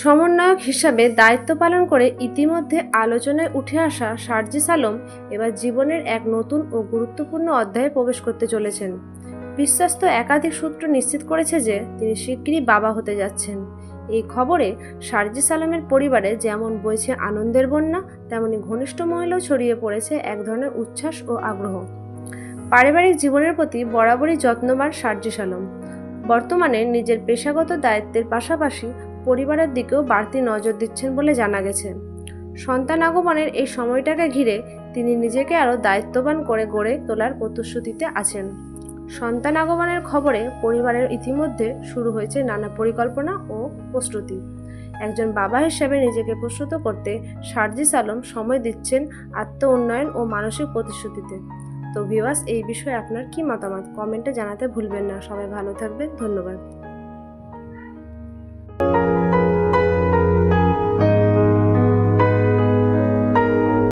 সমন্বয়ক হিসাবে দায়িত্ব পালন করে ইতিমধ্যে আলোচনায় উঠে আসা সার্জিস আলম এবার জীবনের এক নতুন ও গুরুত্বপূর্ণ অধ্যায়ে প্রবেশ করতে চলেছেন। বিশ্বস্ত একাধিক সূত্র নিশ্চিত করেছে যে তিনি শিগগিরই বাবা হতে যাচ্ছেন। এই খবরে সার্জিস আলমের পরিবারে যেমন বইছে আনন্দের বন্যা, তেমনি ঘনিষ্ঠ মহিলাও ছড়িয়ে পড়েছে এক ধরনের উচ্ছ্বাস ও আগ্রহ। পারিবারিক জীবনের প্রতি বরাবরই যত্নবান সার্জিস আলম। বর্তমানে নিজের পেশাগত দায়িত্বের পাশাপাশি পরিবারের দিকেও বাড়তি নজর দিচ্ছেন বলে জানা গেছে। সন্তান আগমনের এই সময়টাকে ঘিরে তিনি নিজেকে আরও দায়িত্ববান করে গড়ে তোলার প্রতিশ্রুতিতে আছেন। সন্তান আগমনের খবরে পরিবারের ইতিমধ্যে শুরু হয়েছে নানা পরিকল্পনা ও প্রস্তুতি। একজন বাবা হিসেবে নিজেকে প্রস্তুত করতে সার্জিস আলম সময় দিচ্ছেন আত্ম উন্নয়ন ও মানসিক প্রতিশ্রুতিতে। তো ভিওয়াস এই বিষয়ে আপনার কি মতামত? কমেন্টে জানাতে ভুলবেন না। সবাই ভালো থাকবেন। ধন্যবাদ।